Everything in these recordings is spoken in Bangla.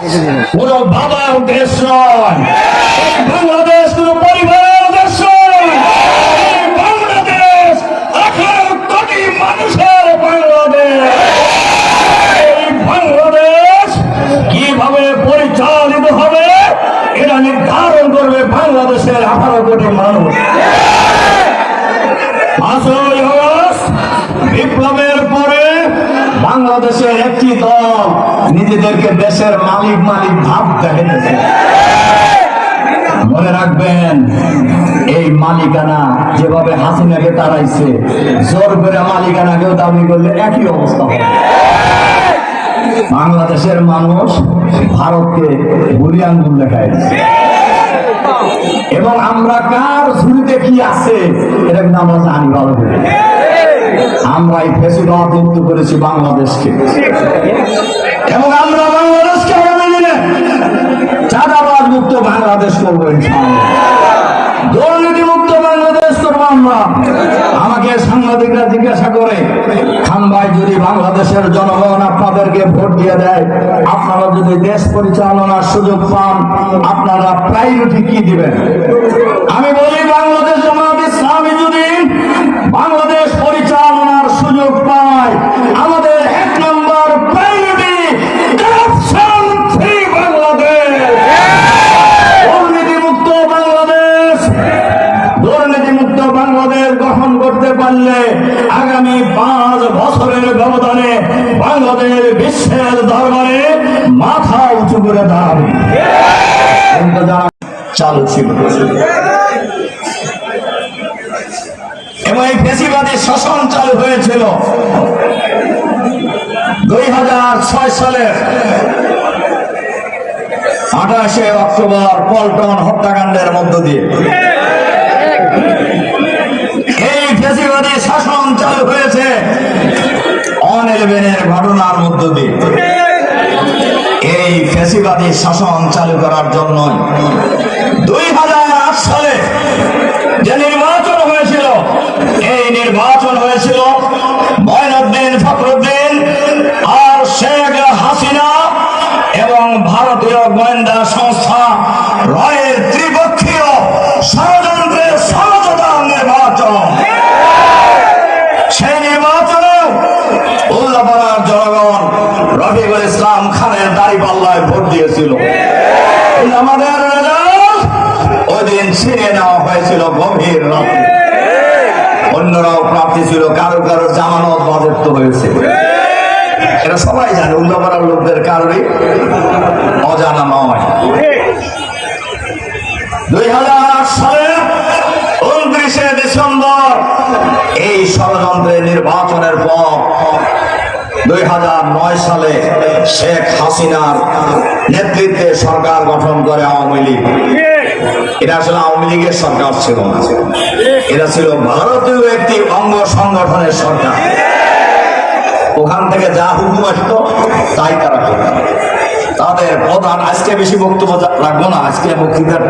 কোন বাবার দেশ নয়। বাংলাদেশ, কোন পরিবারের দেশ নয়। বাংলাদেশ আঠারো কোটি মানুষের বাংলাদেশ। এই বাংলাদেশ কীভাবে পরিচালিত হবে, এটা নির্ধারণ করবে বাংলাদেশের আঠারো কোটি মানুষ। পাঁচই বিপ্লবের পরে বাংলাদেশের একটি দল নিজেদেরকে দেশের মালিক মালিক ভাব দেখাইতেছে। মনে রাখবেন, এই মালিকানা যেভাবে হাসিনাকে তাড়াইছে, জোর করে মালিকানাকেও দাবি করলে একই অবস্থা বাংলাদেশের মানুষ ভারতকে বুড়ি আঙ্গুল দেখায় এবং আমরা কার ঝুড়িতে কি আছে এটা কিন্তু আমরা জানি ভালো করে আমরা এই ফেসিবাদ মুক্ত করেছি বাংলাদেশকে। এবং আমরা বাংলাদেশকে চাঁদাবাদ মুক্ত বাংলাদেশ করব দুর্নীতি মুক্ত বাংলাদেশ করব আমরা। আমাকে সাংবাদিকরা জিজ্ঞাসা করে যদি বাংলাদেশের জনগণ আপনাদেরকে ভোট দিয়ে দেয়, আপনারা যদি দেশ পরিচালনার সুযোগ পান, আপনারা প্রায়োরিটি কি দিবেন? আমি বলি, বাংলাদেশ জামাত ইসলামী যদি বাংলাদেশ বিশ্বের দরবারে মাথা উঁচু করে দাঁড়াবে চালু ছিল। এবং এই ফেসিবাদী শাসন চালু হয়েছিল। দুই হাজার ছয় সালের আঠাশে অক্টোবর পল্টন হত্যাকাণ্ডের মধ্য দিয়ে। এই ফেসিবাদী শাসন চালু হয়েছে। অন ইলেভেনের ঘটনার মধ্য দিয়ে। এই ফেসিবাদী শাসন চালু করার জন্য দুই হাজার আট সালে ছিল, কারও কারও জামানত বাজেপ্ত হয়েছে। এটা সবাই জানে উল্লাপাড়ার লোকদের কারোরই অজানা নয়। দুই হাজার উনত্রিশে ডিসেম্বর এই ষড়যন্ত্রের নির্বাচনের পর দুই হাজার নয় সালে শেখ হাসিনার নেতৃত্বে সরকার গঠন করে আওয়ামী লীগ। এটা আসলে আওয়ামী লীগের সরকার ছিল না। এটা ছিল ভারতীয় একটি অঙ্গ সংগঠনের সরকার। ওখান থেকে যা হুকুম আসতো, তাই তারা করত। তাদের প্রধান, আজকে বেশি বক্তব্য রাখব না, আজকে বক্তৃতার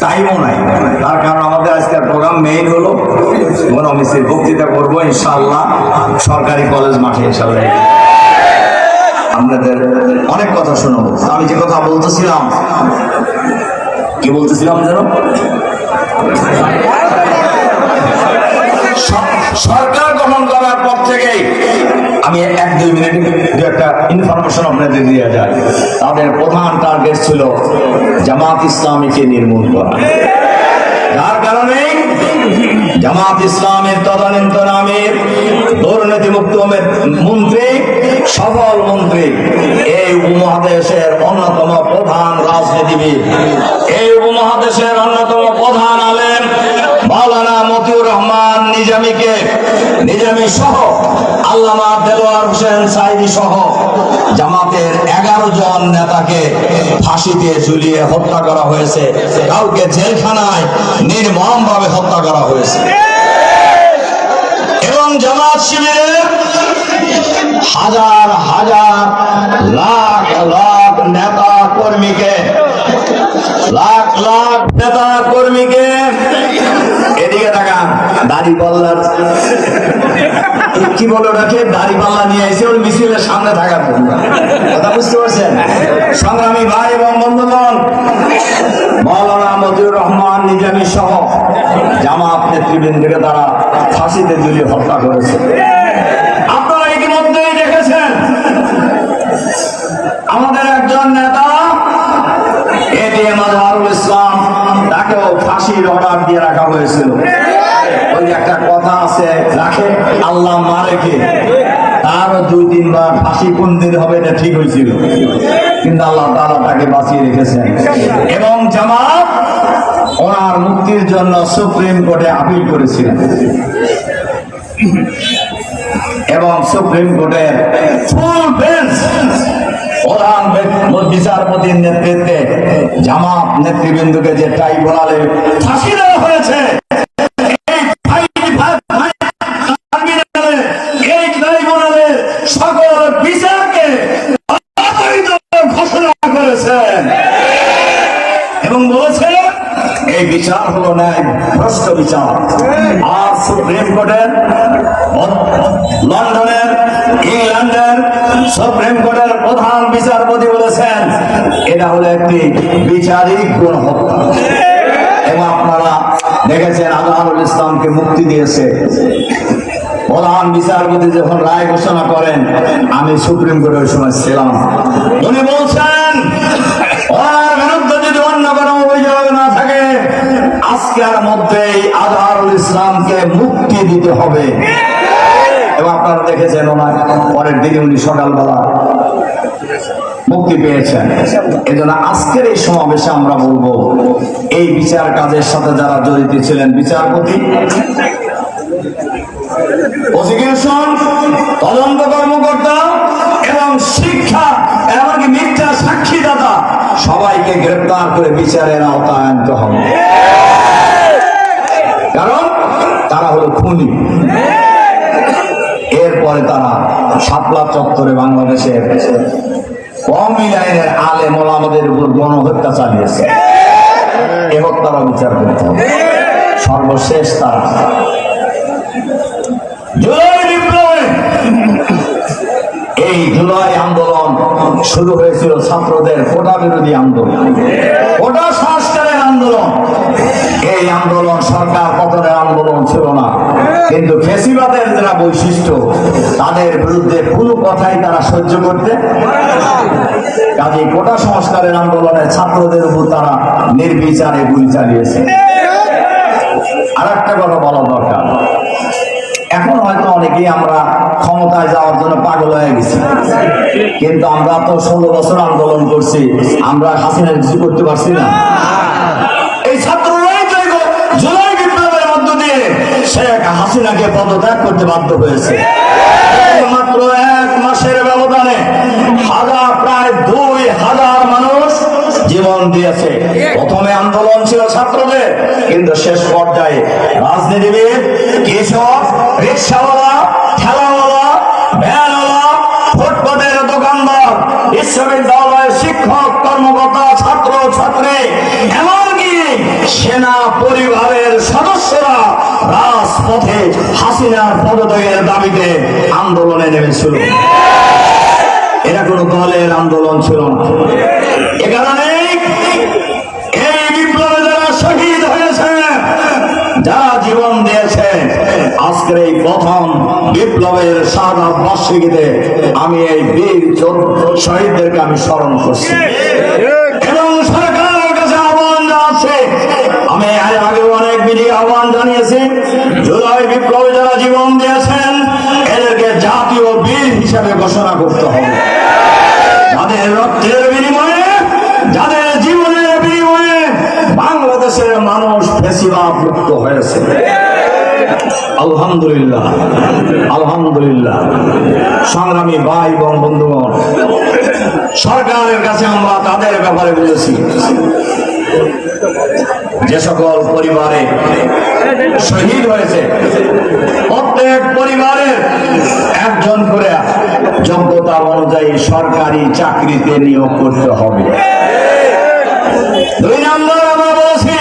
টাইমও নাই। তার কারণ আমাদের আজকের প্রোগ্রাম মেইন হলো গণমিছিল বক্তৃতা করব, ইনশাআল্লাহ, সরকারি কলেজ মাঠে, ইনশাআল্লাহ। আপনাদের অনেক কথা শোনাবো। আমি যে কথা বলতেছিলাম, কি বলতেছিলাম যেন? সরকার গঠন করার পর থেকেই আমি এক দুই মিনিট দু একটা ইনফরমেশন আপনাদের দিয়ে যাই। তাদের প্রধান টার্গেট ছিল জামাত ইসলামীকে নির্মূল করা। যার কারণে জামাত ইসলামের তদানীন্তন আমির, দুর্নীতিমুক্ত মন্ত্রী সফল মন্ত্রী। এই উপমহাদেশের অন্যতম প্রধান রাজনীতিবিদ। এই উপমহাদেশের অন্যতম প্রধান আলেম মাওলানা মতিউর রহমান নিজামীকে। নিজামী সহ আল্লামা দেলোয়ার হোসেন সাইদি সহ জামাতের এগারো জন নেতাকে ফাঁসিতে ঝুলিয়ে হত্যা করা হয়েছে। কাউকে জেলখানায় নির্মম ভাবে হত্যা করা হয়েছে। এবং জামাত শিবিরের হাজার হাজার লাখ লাখ নেতা কর্মীকে, লাখ লাখ নেতা কর্মীকে এদিকে তাকান, দাড়ি পাল্লার। কি বলো ওটাকে? দাড়ি পাল্লা নিয়ে এসে ওর মিছিলের সামনে থাকার জন্য কথা বুঝতে পারছেন? সংগ্রামী ভাই এবং বন্ধুগণ, মৌলানা মজিউর রহমান নিজামী সহ জামাত নেতৃবৃন্দকে তারা ফাঁসিতে ঝুলিয়ে হত্যা করেছে। আমাদের একজন নেতা, এটিএম আজহারুল ইসলাম, তাকেও ফাঁসির অর্ডার দিয়ে রাখা হয়েছিল। ওই একটা কথা আছে রাখে আল্লাহ মারেকে তারও দুই তিনবার ফাঁসি কোন দিন হবে এটা ঠিক হয়েছিল। কিন্তু আল্লাহ তাআলা তাকে বাঁচিয়ে রেখেছেন। এবং জামাত ওনার মুক্তির জন্য সুপ্রিম কোর্টে আপিল করেছিলেন এবং সুপ্রিম কোর্টের ফুল বেঞ্চ প্রধান বিচারপতির নেতৃত্বে জামাত নেতৃবৃন্দকে যে ট্রাইব্যুনালে ফাঁসি দেওয়া হয়েছে। বিচার হলো ন্যায়, ভ্রষ্ট বিচার। আর সুপ্রিম কোর্টের লন্ডনের, ইংল্যান্ডের সুপ্রিম কোর্টের প্রধান বিচারপতি বলেছেন, এটা হলো একটি বিচারিক এবং আপনারা দেখেছেন আজহারুল ইসলামকে মুক্তি দিয়েছে। প্রধান বিচারপতি যখন রায় ঘোষণা করেন, আমি সুপ্রিম কোর্টের সময় ছিলাম। উনি বলছেন ওনার বিরুদ্ধে যদি অন্য কোনো অভিযোগ না থাকে আজকের মধ্যেই আজহারুল ইসলামকে মুক্তি দিতে হবে। এবং আপনারা দেখেছেন ওনার পরের দিনে উনি সকালবেলা মুক্তি পেয়েছেন। এই জন্য আজকের এই সমাবেশে আমরা বলব, এই বিচার কাজের সাথে যারা জড়িত ছিলেন, বিচারপতি প্রসিকিউশন তদন্ত কর্মকর্তা এবং শিক্ষা, এমনকি মিথ্যা সাক্ষীদাতা, সবাইকে গ্রেপ্তার করে বিচারের আওতায় আনতে হবে। হলো খুনি। এরপরে তারা শাপলা চত্বরে বাংলাদেশের কমি লাইনের আলে মোলামদের উপর গণহত্যা চালিয়েছে। এ হত্যারও বিচার করতে হবে। সর্বশেষ তারা। এই জুলাই আন্দোলন শুরু হয়েছিল ছাত্রদের কোটা বিরোধী আন্দোলন। কোটা সংস্কারের আন্দোলন। এই আন্দোলন সরকার পতনের আন্দোলন ছিল না। কিন্তু ফেসিবাদের যারা বৈশিষ্ট্য, তাদের বিরুদ্ধে কোনো কথাই তারা সহ্য করতে কাজে কোটা সংস্কারের আন্দোলনে ছাত্রদের উপর তারা নির্বিচারে গুলি চালিয়েছে। আর একটা কথা বলা দরকার। এখন হয়তো অনেকেই আমরা ক্ষমতায় যাওয়ার জন্য পাগল হয়ে গেছি। কিন্তু আমরা তো ষোলো বছর আন্দোলন করছি, আমরা হাসিনা কিছু করতে পারছি না। হাসিনাকে পদত্যাগ করতে বাধ্য হয়েছে। মাত্র এক মাসের ব্যবধানে হাজার, প্রায় দুই হাজার মানুষ জীবন দিয়েছে। প্রথমে আন্দোলন ছিল ছাত্রদের, কিন্তু শেষ পর্যায়ে রাজনীতিবিদ, কৃষক, রিক্সাওয়ালা, ঠেলাওয়ালা, ভ্যানওয়ালা, ফুটপাতের দোকানদার, বিশ্ববিদ্যালয়ের শিক্ষক, কর্মকর্তা হাসিনার পদত্যাগের দাবিতে আন্দোলনে নেমেছিল। এটা কোনো দলের আন্দোলন ছিল না। জীবন আজকের এই প্রথম বিপ্লবের আমি এই বীর শহীদদেরকে আমি স্মরণ করছি। হিসাবে ঘোষণা করতে হবে। যাদের রক্তের বিনিময়ে, যাদের জীবনের বিনিময়ে বাংলাদেশের মানুষ ফেসিবাদ মুক্ত হয়েছে। আলহামদুলিল্লাহ আলহামদুলিল্লাহ। সংগ্রামী ভাই এবং বন্ধুগণ, সরকারের কাছে আমরা তাদের ব্যাপারে বুঝেছি যে সকল পরিবারে শহীদ হয়েছে, প্রত্যেক পরিবারের একজন করে যোগ্যতা অনুযায়ী সরকারি চাকরিতে নিয়োগ করতে হবে। দুই নম্বর আমরা বলছি,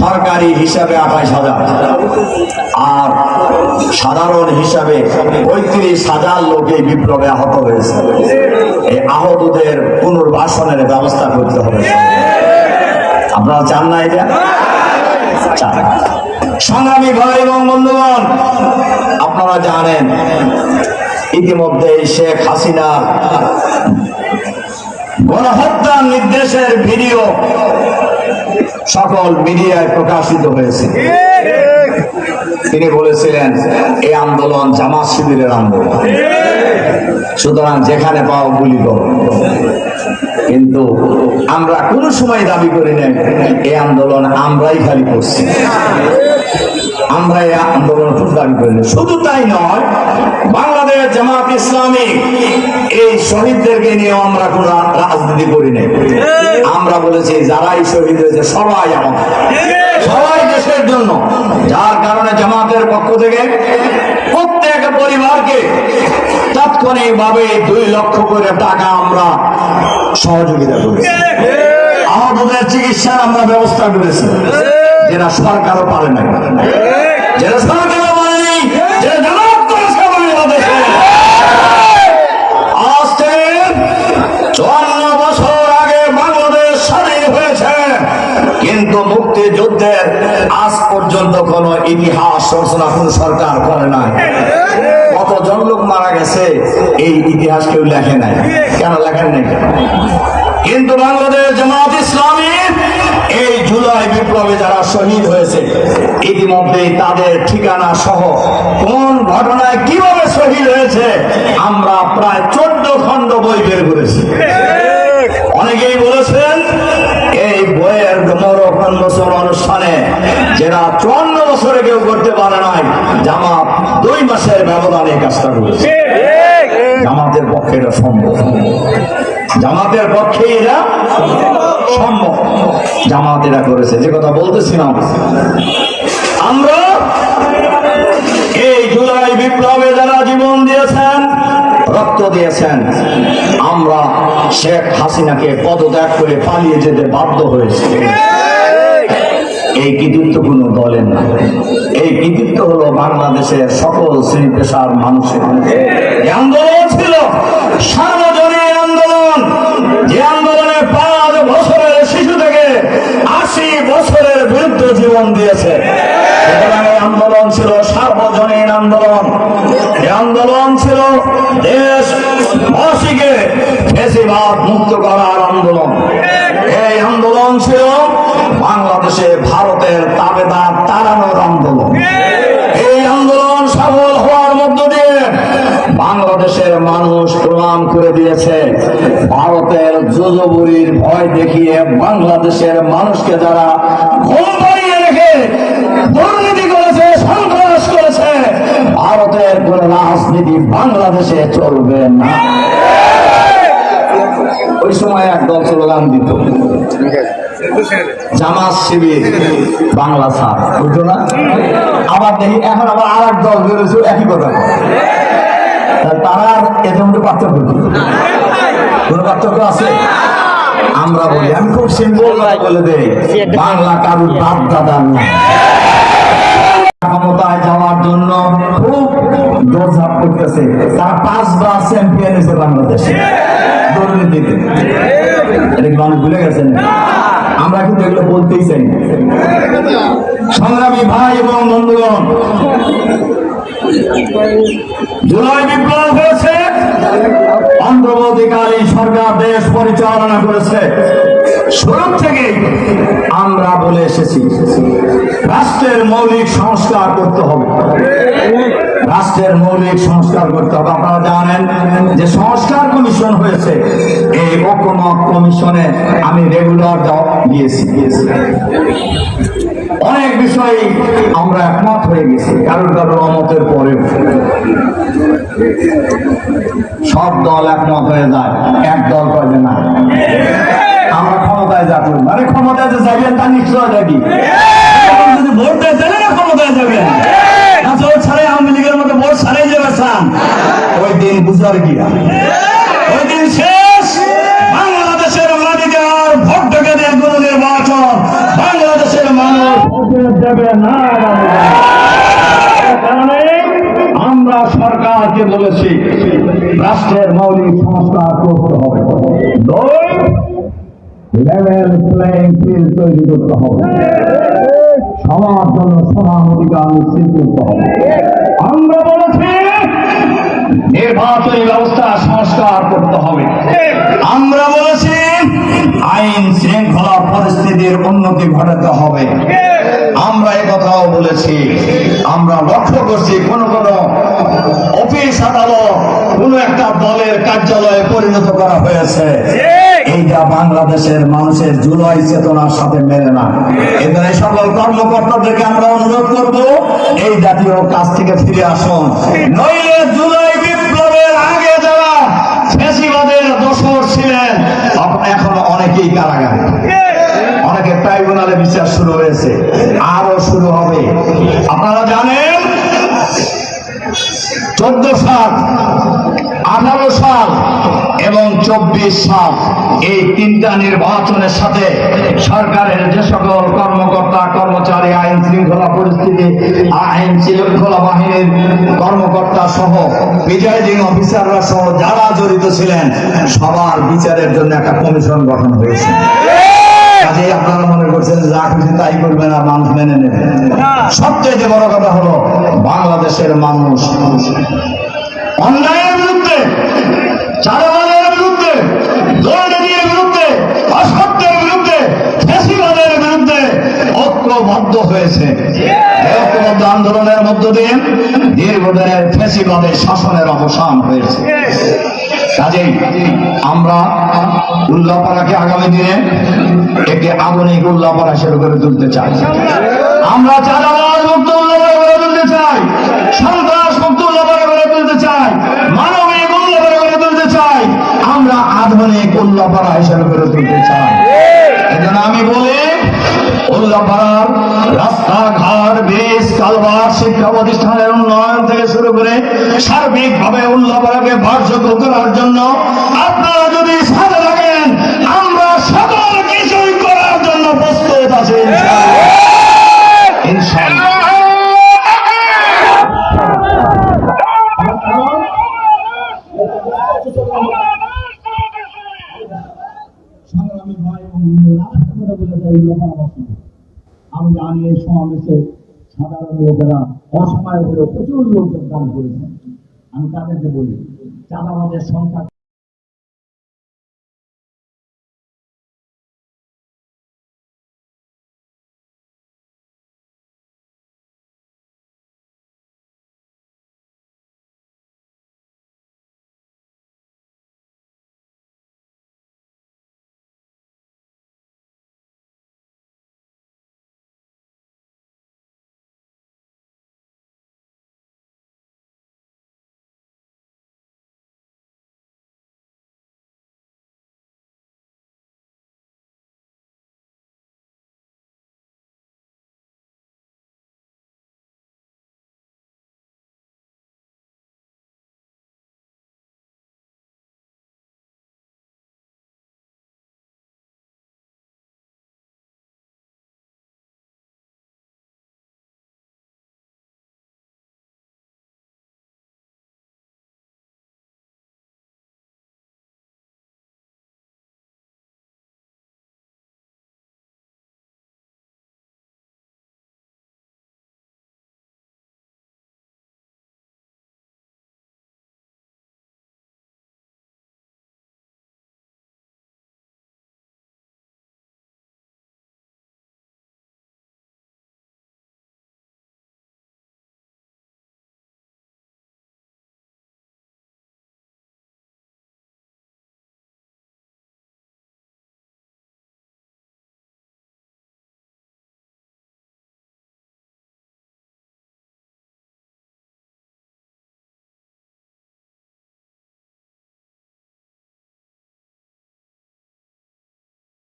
সরকারি হিসাবে আঠাইশ হাজার, আর সাধারণ হিসাবে পঁয়ত্রিশ হাজার লোকে বিপ্লবে আহত হয়েছে। এই আহতদের পুনর্বাসনের ব্যবস্থা করতে হবে। আপনারা চান না এটা? সংগ্রামী ভাই এবং বন্ধুগণ, আপনারা জানেন ইতিমধ্যে শেখ হাসিনা গণহত্যার নির্দেশের ভিডিও সকল মিডিয়ায় প্রকাশিত হয়েছে। তিনি বলেছিলেন, এই আন্দোলন জামা শিবিরের আন্দোলন। সুতরাং যেখানে পাও গুলি করো। কিন্তু আমরা কোন সময় দাবি করি না এই আন্দোলন আমরাই খালি করছি। আমরা এই আন্দোলন দাবি করি। শুধু তাই নয়, বাংলাদেশ জামাত ইসলামী এই শহীদদেরকে নিয়ে আমরা কোন রাজনীতি করি নাই। আমরা বলেছি, যারাই শহীদ হয়েছে, সবাই আমাদের সবাই দেশের জন্য। যার কারণে জামাতের পক্ষ থেকে প্রত্যেক পরিবারকে তাৎক্ষণিক ভাবে দুই লক্ষ করে টাকা আমরা সহযোগিতা করেছি। আহতদের চিকিৎসার আমরা ব্যবস্থা করেছি। যেটা সরকারও পারে না যেটা বছর আগে বাংলাদেশ স্বাধীন হয়েছে। কিন্তু মুক্তিযুদ্ধের আজ পর্যন্ত কোন ইতিহাস রচনা কোন সরকার করে নাই। কতজন লোক মারা গেছে, এই ইতিহাস কেউ লেখে নাই। কেন লেখেন নাই? কিন্তু বাংলাদেশ জামাত ইসলামী এই জুলাই বিপ্লবে যারা শহীদ হয়েছে ইতিমধ্যে তাদের ঠিকানা সহ কোন ঘটনায় কীভাবে শহীদ হয়েছে আমরা প্রায় চোদ্দ খণ্ড বই বের করেছি। অনেকেই বলেছেন এই বইয়ের মরক্ষণ বছর অনুষ্ঠানে যেটা চুয়ান্ন বছরে কেউ করতে পারে নাই জামাত দুই মাসের ব্যবধানে কাজটা করেছে। জামাতের পক্ষে এটা সম্ভব। জামাতের পক্ষে এরা সম্ভব। জামাত এরা করেছে, যে কথা বলতেছিলাম আমরা। এই জুলাই বিপ্লবে যারা জীবন দিয়েছেন, রক্ত দিয়েছেন, আমরা শেখ হাসিনাকে পদত্যাগ করে পালিয়ে যেতে বাধ্য হয়েছে। এই কৃতিত্ব কোনো দলের না। এই কৃতিত্ব হলো বাংলাদেশের সকল শ্রেণি পেশার মানুষের আন্দোলন ছিল আন্দোলন যে পাঁচ বছরের শিশু থেকে আশি বছরের জীবন দিয়েছে। এই আন্দোলন ছিল সার্বজনীন আন্দোলন। আন্দোলন ছিল মুক্ত করার আন্দোলন। এই আন্দোলন ছিল বাংলাদেশে ভারতের তাবেদার তাড়ানোর আন্দোলন। এই আন্দোলন সফল হওয়ার মধ্য দিয়ে বাংলাদেশের মানুষ প্রমাণ করে দিয়েছে। ভারতের যোজবুরির ভয় দেখিয়ে বাংলাদেশের মানুষকে যারা ঘুম পাড়িয়ে রেখে দুর্নীতি করেছে, সন্ত্রাস করেছে, ভারতের কোন রাজনীতি বাংলাদেশে চলবে না। ওই সময় একদল স্লোগান দিত, জামাত শিবির, বাংলা সার বুঝছ না? আবার দেখি, এখন আবার আর এক দল বেরোছে একই কথা। তারা এদের মধ্যে পার্থক্য কোন পার্থক্য আছে? আমরা বলি, আমি খুব সিম্পল বলে দেই, বাংলা কারুর বাপ দাদার না ক্ষমতায় যাওয়ার জন্য খুব দৌড়ঝাঁপ করতেছে। তারা পাঁচবার চ্যাম্পিয়ন হয়েছে বাংলাদেশে। দুর্নীতিতে এটা কি ভুলে গেছেন আমরা কিন্তু এগুলো বলতেই চাই। সংগ্রামী ভাই এবং বন্ধুগণ জুলাই বিপ্লব হয়েছে অন্তর্বর্তীকালীন সরকার দেশ পরিচালনা করেছে। শুরু থেকে আমরা বলে এসেছি, রাষ্ট্রের মৌলিক সংস্কার করতে হবে। রাষ্ট্রের মৌলিক সংস্কার করতে হবে। আপনারা জানেন যে সংস্কার কমিশন হয়েছে, এই ঐকমত কমিশনে আমি রেগুলার গিয়েছি অনেক বিষয়ে আমরা একমত হয়ে গেছি, কারোর কারোর অমতের পরে। সব দল একমত হয়ে যায়, এক দল কয়ে না। আমরা ক্ষমতায় যাব। মানে ক্ষমতায় যে যাবেন তার নিশ্চয় যাবি। যদি ভোট দেয়, তাহলে না ক্ষমতায় যাবেন। ছাড়াই আওয়ামী লীগের মতো ভোট ছাড়াই যাবে ওই দিন বুঝার গিয়া দেবে না আমরা সরকারকে বলেছি, রাষ্ট্রের মৌলিক সংস্কার করতে হবে। লেভেল প্লেইং ফিল্ড তৈরি করতে হবে। সবার জন্য সমান অধিকার নিশ্চিত করতে হবে। আমরা বলেছি, নির্বাচনী ব্যবস্থা সংস্কার করতে হবে। আমরা বলেছি, আইন শৃঙ্খলা পরিস্থিতির উন্নতি ঘটাতে হবে। আমরা কথাও বলেছি। আমরা লক্ষ্য করছি কোন কোন অফিস আদালত কোন একটা দলের কার্যালয়ে পরিণত করা হয়েছে। এইটা বাংলাদেশের মানুষের জুলাই চেতনার সাথে মেলে না। এদের এই সকল কর্মকর্তাদেরকে আমরা অনুরোধ করব এই জাতীয় কাজ থেকে ফিরে আসুন। নইলে জুলাই বিপ্লবের আগে যারা ফেসিবাদের দোষর ছিলেন এখনও অনেকেই কারাগারে। অনেকে ট্রাইব্যুনালে বিচার শুরু হয়েছে আরও শুরু হবে। আপনারা জানেন, চোদ্দ সাল, আঠারো সাল এবং চব্বিশ সাল এই তিনটা নির্বাচনের সাথে সরকারের যে সকল কর্মকর্তা, কর্মচারী, আইন শৃঙ্খলা পরিস্থিতি, আইন শৃঙ্খলা বাহিনীর কর্মকর্তা সহ প্রিজাইডিং অফিসাররা সহ যারা জড়িত ছিলেন, সবার বিচারের জন্য একটা কমিশন গঠন হয়েছে। কাজে আপনারা মনে করছেন যা খুশি তাই করবেন আর মানুষ মেনে নেবে। সবচেয়ে বড় কথা হলো বাংলাদেশের মানুষ। অন্যায়ের বিরুদ্ধে চারাবাদের বিরুদ্ধে দুর্নীতির বিরুদ্ধে অসত্যের বিরুদ্ধে ফেসিবাদের বিরুদ্ধে ঐক্যবদ্ধ হয়েছে। ঐক্যবদ্ধ আন্দোলনের মধ্য দিয়ে দীর্ঘদিনের ফেসিবাদের শাসনের অবসান হয়েছে। কাজেই আমরা উল্লাপাড়াকে আগামী দিনে একটি আধুনিক উল্লাপাড়া শুরু করে তুলতে চাই। আমরা চাঁদাবাজ উল্লাপাড়া তুলতে চাই। সন্ত্রাস মুক্ত উল্লাপাড়া তুলতে চাই। মানবিক উল্লাপাড়া গড়ে তুলতে চাই। আমরা আধুনিক উল্লাপাড়া হিসেবে গড়ে তুলতে চাই। শিক্ষা প্রতিষ্ঠানের উন্নয়ন থেকে শুরু করে সার্বিকভাবে উল্লাপাড়াকে ভারযোগ্য করার জন্য আপনারা যদি আমরা সকল কিছুই করার জন্য প্রস্তুত আছি। লোকেরা অসময় হলেও প্রচুর লোকজন দান করেছেন। আমি তাদেরকে বলি চাঁদাবাদের সংখ্যা